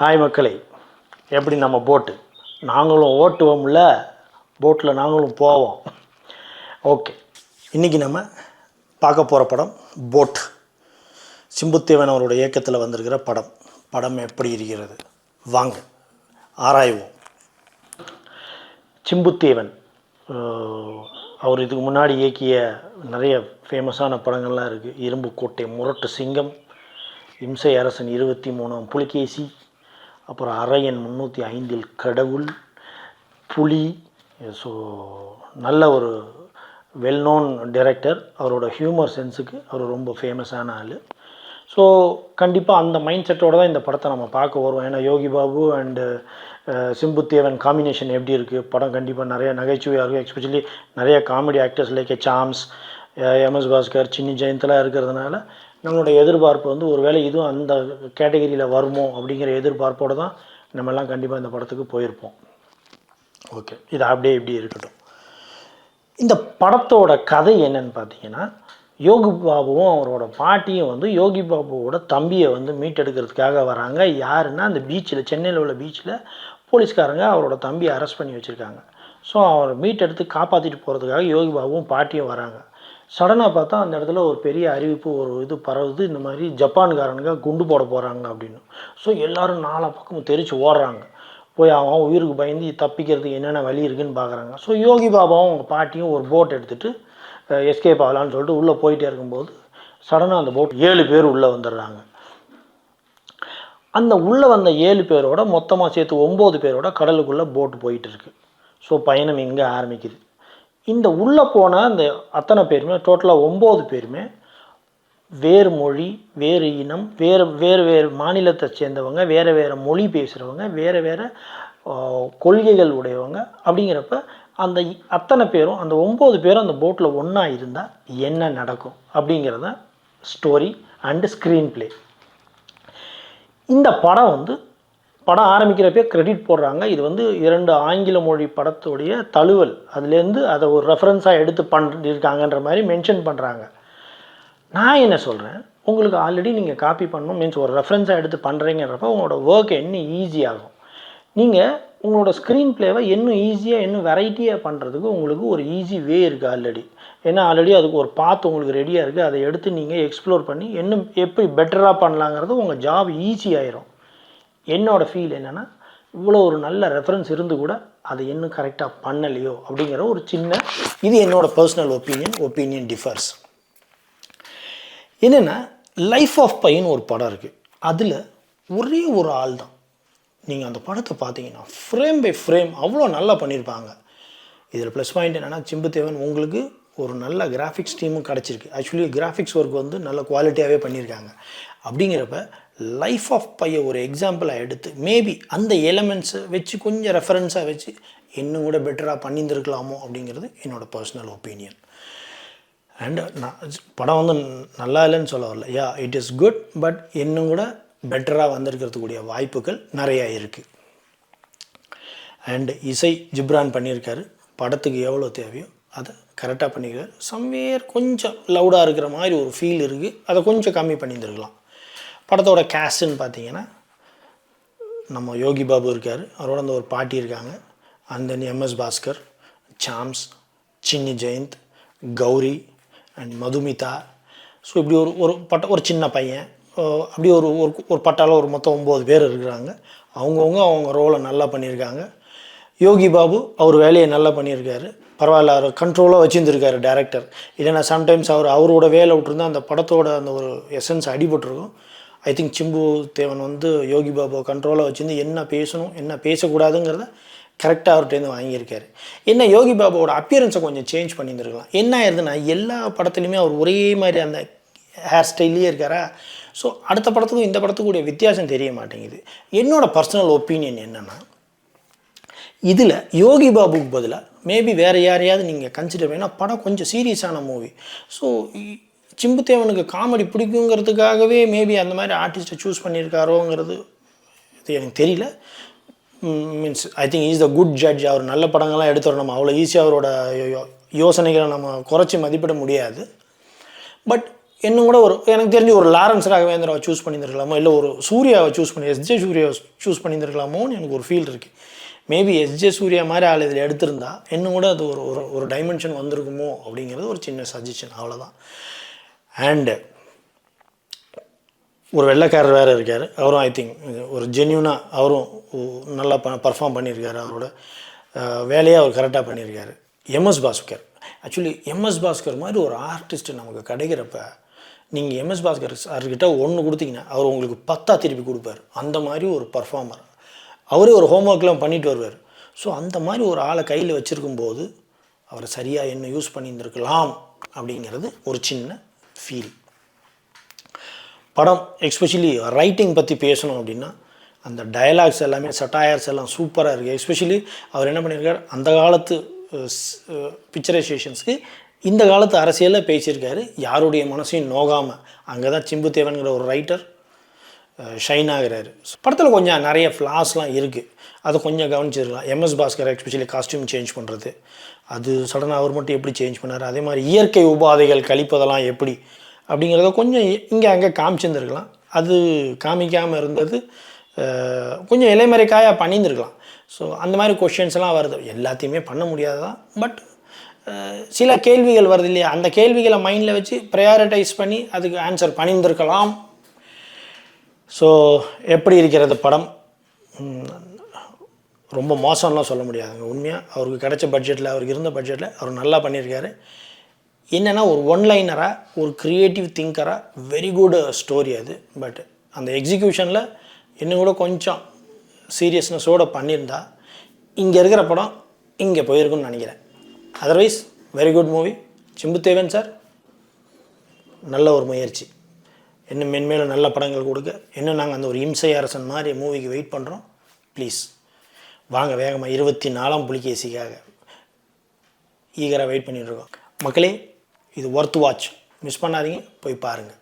Hi மக்களே எப்படி நம்ம போட்டு? நாங்களும் ஓட்டுவோம்ல போட்டில் நாங்களும் போவோம். ஓகே இன்றைக்கி நம்ம பார்க்க போகிற படம் போட். சிம்புத்தேவன் அவரோட இயக்கத்தில் வந்திருக்கிற படம். படம் எப்படி இருக்கிறது? வாங்க ஆராய்வோம். சிம்புத்தேவன் அவர் இதுக்கு முன்னாடி இயக்கிய நிறைய ஃபேமஸான படங்கள்லாம் இருக்குது இரும்பு கோட்டை முரட்டு சிங்கம் இம்சை அரசன் இருபத்தி மூணாம் புலிகேசி அப்புறம் அரையன் முந்நூற்றி ஐந்தில் கடவுள் புலி ஸோ நல்ல ஒரு வெல் நோன் டைரக்டர் அவரோட ஹியூமர் சென்ஸுக்கு அவர் ரொம்ப ஃபேமஸான ஆள். ஸோ கண்டிப்பாக அந்த மைண்ட் செட்டோடு தான் இந்த படத்தை நம்ம பார்க்க வருவோம். ஏன்னா யோகி பாபு அண்டு சிம்புத்தேவன் காம்பினேஷன் எப்படி இருக்குது படம் கண்டிப்பாக நிறைய நகைச்சுவையாக இருக்கும். எக்ஸ்பெஷலி நிறைய comedy actors like Chaams M S Bhaskar Chinni ஜெயந்தெலாம் இருக்கிறதுனால நம்மளுடைய எதிர்பார்ப்பு வந்து ஒருவேளை இதுவும் அந்த கேட்டகரியில் வருமோ அப்படிங்கிற எதிர்பார்ப்போடு தான் நம்ம எல்லாம் கண்டிப்பாக இந்த படத்துக்கு போயிருப்போம். ஓகே. இது அப்படியே இப்படி இருக்கட்டும். இந்த படத்தோட கதை என்னன்னு பார்த்தீங்கன்னா யோகி பாபுவும் அவரோட பாட்டியும் வந்து யோகி பாபுவோட தம்பியை வந்து மீட்டெடுக்கிறதுக்காக வராங்க. யாருன்னா அந்த பீச்சில் சென்னையில் உள்ள பீச்சில் போலீஸ்காரங்க அவரோட தம்பியை அரெஸ்ட் பண்ணி வச்சுருக்காங்க. ஸோ அவரை மீட்டெடுத்து காப்பாற்றிட்டு போகிறதுக்காக யோகி பாபுவும் பாட்டியும் வராங்க. சடனாக பார்த்தா அந்த இடத்துல ஒரு பெரிய அறிவிப்பு ஒரு இது பரவுது. இந்த மாதிரி ஜப்பான்காரனுங்க குண்டு போட போகிறாங்க அப்படின்னு. ஸோ எல்லாரும் நாலா பக்கமும் தெரிச்சு ஓடுறாங்க. போய் அவன் உயிருக்கு பயந்து தப்பிக்கிறதுக்கு என்னென்ன வழி இருக்குன்னு பார்க்குறாங்க ஸோ யோகி பாபாவும் அவங்க பாட்டியும் ஒரு போட் எடுத்துகிட்டு எஸ்கேப் ஆகலான்னு சொல்லிட்டு உள்ளே போயிட்டே இருக்கும்போது சடனாக அந்த போட் ஏழு பேர் உள்ளே வந்துடுறாங்க. அந்த உள்ளே வந்த ஏழு பேரோட மொத்தமாக சேர்த்து ஒம்பது பேரோட கடலுக்குள்ளே போட்டு போயிட்டு இருக்கு. ஸோ பயணம் இங்கே ஆரம்பிக்குது. இந்த உள்ளே போன அந்த அத்தனை பேருமே டோட்டலாக ஒம்பது பேருமே வேறு மொழி வேறு இனம் வேறு வேறு வேறு மாநிலத்தை சேர்ந்தவங்க வேறு வேறு மொழி பேசுகிறவங்க வேறு வேறு கொள்கைகள் உடையவங்க அப்படிங்கிறப்ப அந்த அத்தனை பேரும் அந்த ஒம்பது பேரும் அந்த போட்டில் ஒன்றா இருந்தால் என்ன நடக்கும் அப்படிங்கிறத ஸ்டோரி அண்டு ஸ்க்ரீன் பிளே இந்த படம் வந்து படம் ஆரம்பிக்கிறப்பே கிரெடிட் போடுறாங்க. இது வந்து இரண்டு ஆங்கில மொழி படத்துடைய தழுவல். அதுலேருந்து அதை ஒரு ரெஃபரன்ஸாக எடுத்து பண்ணிருக்காங்கன்ற மாதிரி மென்ஷன் பண்ணுறாங்க நான் என்ன சொல்கிறேன் உங்களுக்கு ஆல்ரெடி நீங்கள் காப்பி பண்ணணும். மீன்ஸ் ஒரு ரெஃபரன்ஸாக எடுத்து பண்ணுறீங்கிறப்ப உங்களோட ஒர்க் இன்னும் ஈஸியாகும் நீங்கள் உங்களோட ஸ்க்ரீன் ப்ளேவை இன்னும் ஈஸியாக இன்னும் வெரைட்டியாக பண்ணுறதுக்கு உங்களுக்கு ஒரு ஈஸி வே இருக்குது ஆல்ரெடி ஏன்னா ஆல்ரெடி அதுக்கு ஒரு பாத் உங்களுக்கு ரெடியாக இருக்குது அதை எடுத்து நீங்கள் எக்ஸ்ப்ளோர் பண்ணி இன்னும் எப்படி பெட்டராக பண்ணலாங்கிறது உங்கள் ஜாப் ஈஸி ஆயிரும். என்னோடய ஃபீல் என்னென்னா இவ்வளோ ஒரு நல்ல ரெஃபரன்ஸ் இருந்து கூட அதை இன்னும் கரெக்டாக பண்ணலையோ அப்படிங்கிற ஒரு சின்ன இது என்னோடய பர்சனல் ஒப்பீனியன் ஒப்பீனியன் டிஃபர்ஸ் என்னென்னா லைஃப் ஆஃப் பையன் ஒரு படம் இருக்குது அதில் ஒரே ஒரு ஆள் தான். நீங்கள் அந்த படத்தை பார்த்தீங்கன்னா ஃப்ரேம் பை ஃப்ரேம் அவ்வளோ நல்லா பண்ணியிருப்பாங்க. இதில் ப்ளஸ் பாயிண்ட் என்னென்னா சிம்புத்தேவன் உங்களுக்கு ஒரு நல்ல கிராஃபிக்ஸ் டீமும் கிடச்சிருக்கு. ஆக்சுவலி கிராஃபிக்ஸ் ஒர்க் வந்து நல்ல குவாலிட்டியாகவே பண்ணியிருக்காங்க. அப்படிங்கிறப்ப லைஃப் ஆஃப் பைய ஒரு எக்ஸாம்பிளாக எடுத்து மேபி அந்த எலமெண்ட்ஸை வச்சு கொஞ்சம் ரெஃபரன்ஸாக வச்சு இன்னும் கூட பெட்டராக பண்ணியிருந்துருக்கலாமோ அப்படிங்கிறது என்னோடய பர்சனல் ஒப்பீனியன் அண்ட் நான் படம் வந்து நல்லா இல்லைன்னு சொல்ல வரல. Yeah it is good but இன்னும் கூட பெட்டராக வந்திருக்கிறதுக்கூடிய வாய்ப்புகள் நிறையா இருக்குது அண்டு இசை ஜிப்ரான் பண்ணியிருக்காரு. படத்துக்கு எவ்வளோ தேவையோ அதை கரெக்டாக பண்ணியிருக்காரு. சம்வேர் கொஞ்சம் லவுடாக இருக்கிற மாதிரி ஒரு ஃபீல் இருக்குது அதை கொஞ்சம் கம்மி பண்ணியிருந்துருக்கலாம். படத்தோட கேஸ்ட்டுன்னு பார்த்தீங்கன்னா நம்ம யோகி பாபு இருக்கார். அவரோட அந்த ஒரு பாட்டி இருக்காங்க. And then M S Bhaskar Chaams Chinni Jayanth Gowri and Madhumitha. So இப்படி ஒரு ஒரு பட்ட ஒரு சின்ன பையன். அப்படி ஒரு ஒரு ஒரு பட்டால ஒரு மொத்தம் ஒம்பது பேர் இருக்கிறாங்க. அவங்கவுங்க அவங்க ரோலை நல்லா பண்ணியிருக்காங்க. யோகி பாபு அவர் வேலையை நல்லா பண்ணியிருக்காரு. பரவாயில்ல அவர் கண்ட்ரோலாக வச்சுருந்துருக்காரு டேரக்டர் இல்லைன்னா சம்டைம்ஸ் அவர் அவரோட வேலை விட்டுருந்தா அந்த படத்தோட அந்த ஒரு எசன்ஸ் அடிபட்டிருக்கும். ஐ திங்க் சிம்பு தேவன் வந்து யோகி பாபா கண்ட்ரோலாக வச்சுருந்து என்ன பேசணும் என்ன பேசக்கூடாதுங்கிறத கரெக்டாக அவர்கிட்டேருந்து வாங்கியிருக்காரு. என்ன யோகி பாபாவோட அப்பியரன்ஸை கொஞ்சம் சேஞ்ச் பண்ணியிருந்துருக்கலாம். என்ன ஆயிருதுன்னா எல்லா படத்துலையுமே அவர் ஒரே மாதிரி அந்த ஹேர் ஸ்டைல்லையே இருக்காரா? ஸோ அடுத்த படத்துக்கும் இந்த படத்துக்குடைய வித்தியாசம் தெரிய மாட்டேங்குது. என்னோடய பர்சனல் ஒப்பீனியன் என்னென்னா இதில் யோகி பாபுக்கு பதிலாக மேபி வேறு யாரையாவது நீங்கள் கன்சிடர் பண்ணால் படம் கொஞ்சம் சீரியஸான மூவி ஸோ சிம்புத்தேவனுக்கு காமெடி பிடிக்குங்கிறதுக்காகவே மேபி அந்த மாதிரி ஆர்டிஸ்ட்டை சூஸ் பண்ணியிருக்காரோங்கிறது இது எனக்கு தெரியல. Means I think is the good judge அவர் நல்ல படங்கள்லாம் எடுத்துறோம் நம்ம அவ்வளோ ஈஸியாக அவரோட யோ- யோசனைகளை நம்ம குறைச்சி மதிப்பிட முடியாது. பட் இன்னும் கூட ஒரு எனக்கு தெரிஞ்சு ஒரு லாரன்ஸ் ராகவேந்திராவை சூஸ் பண்ணியிருந்திருக்கலாமோ? இல்லை ஒரு சூர்யாவை சூஸ் பண்ணி எஸ்ஜே சூர்யாவை சூஸ் பண்ணியிருந்திருக்கலாமோன்னு எனக்கு ஒரு ஃபீல் இருக்குது மேபி எஸ்ஜே சூர்யா மாதிரி ஆள் இதில் எடுத்திருந்தா இன்னும் கூட அது ஒரு ஒரு ஒரு டைமென்ஷன் வந்திருக்குமோ அப்படிங்கிறது ஒரு சின்ன சஜஷன் அவ்வளோதான் அண்டு ஒரு வெள்ளைக்காரர் வேறு இருக்கார். அவரும் ஐ திங்க் ஒரு ஜென்யூனாக அவரும் நல்லா ப பர்ஃபார்ம் பண்ணியிருக்காரு அவரோட. வேலையை அவர் கரெக்டாக பண்ணியிருக்காரு. M S Bhaskar actually M S Bhaskar மாதிரி ஒரு ஆர்டிஸ்ட் நமக்கு கிடைக்கிறப்ப நீங்கள் எம்எஸ் பாஸ்கர் சார்கிட்ட ஒன்று கொடுத்தீங்கன்னா அவர் உங்களுக்கு பத்தா திருப்பி கொடுப்பார். அந்த மாதிரி ஒரு பர்ஃபார்மர் அவரே ஒரு ஹோம்ஒர்க்லாம் பண்ணிட்டு வருவார். ஸோ அந்த மாதிரி ஒரு ஆளை கையில் வச்சுருக்கும்போது அவரை சரியாக என்ன யூஸ் பண்ணியிருந்துருக்கலாம் அப்படிங்கிறது ஒரு சின்ன ஃபீல் படம் எஸ்பெஷலி ரைட்டிங் பற்றி பேசணும் அப்படின்னா அந்த டயலாக்ஸ் எல்லாமே சட்டாயர்ஸ் எல்லாம் சூப்பராக இருக்குது எஸ்பெஷலி அவர் என்ன பண்ணியிருக்கார் அந்த காலத்து பிக்சரைசேஷன்ஸ்க்கு இந்த காலத்து அரசியலில் பேசியிருக்காரு. யாருடைய மனசையும் நோகாமல் அங்கே தான் சிம்புத்தேவன்கிற ஒரு ரைட்டர் ஷைன் ஆகிறாரு படத்தில் கொஞ்சம் நிறைய ஃப்ளாஸ்லாம் இருக்குது அதை கொஞ்சம் கவனிச்சிருக்கலாம். M S Bhaskar especially costume change பண்ணுறது அது சடனாக அவர் மட்டும் எப்படி சேஞ்ச் பண்ணார்? அதே மாதிரி இயற்கை உபாதைகள் கழிப்பதெல்லாம் எப்படி? அப்படிங்கிறத கொஞ்சம் இங்கே அங்கே காமிச்சிருந்துருக்கலாம். அது காமிக்காமல் இருந்தது கொஞ்சம் இலைமறைக்காயாக பண்ணியிருந்துருக்கலாம். ஸோ அந்த மாதிரி கொஷின்ஸ்லாம் வருது. எல்லாத்தையுமே பண்ண முடியாதுதான் பட் சில கேள்விகள் வருது இல்லையா? அந்த கேள்விகளை மைண்டில் வச்சு ப்ரையாரிட்டைஸ் பண்ணி அதுக்கு ஆன்சர் பண்ணியிருந்திருக்கலாம். ஸோ எப்படி இருக்கிறது படம்? ரொம்ப மோசம்லாம் சொல்ல முடியாதுங்க. உண்மையாக அவருக்கு கிடைச்ச பட்ஜெட்டில் அவருக்கு இருந்த பட்ஜெட்டில் அவர் நல்லா பண்ணியிருக்காரு. என்னென்னா ஒரு ஒன்லைனராக ஒரு க்ரியேட்டிவ் திங்கராக வெரி குட் ஸ்டோரி அது. பட் அந்த எக்ஸிக்யூஷனில் இன்னும் கூட கொஞ்சம் சீரியஸ்னஸோடு பண்ணியிருந்தா இங்கே இருக்கிற படம் இங்கே போயிருக்குன்னு நினைக்கிறேன். Otherwise very good movie Chimbudeven sir நல்ல ஒரு முயற்சி. இன்னும் மென்மேலும் நல்ல படங்கள் கொடுக்க. இன்னும் நாங்கள் அந்த ஒரு இம்சை அரசன் மாதிரி மூவிக்கு வெயிட் பண்ணுறோம் ப்ளீஸ் வாங்க வேகமாக இருபத்தி நாலாம் புலிகேசிக்காக ஈகராக வெயிட் பண்ணிகிட்ருக்கோம் மக்களே இது ஒர்த் வாட்ச் மிஸ் பண்ணாதீங்க போய் பாருங்கள்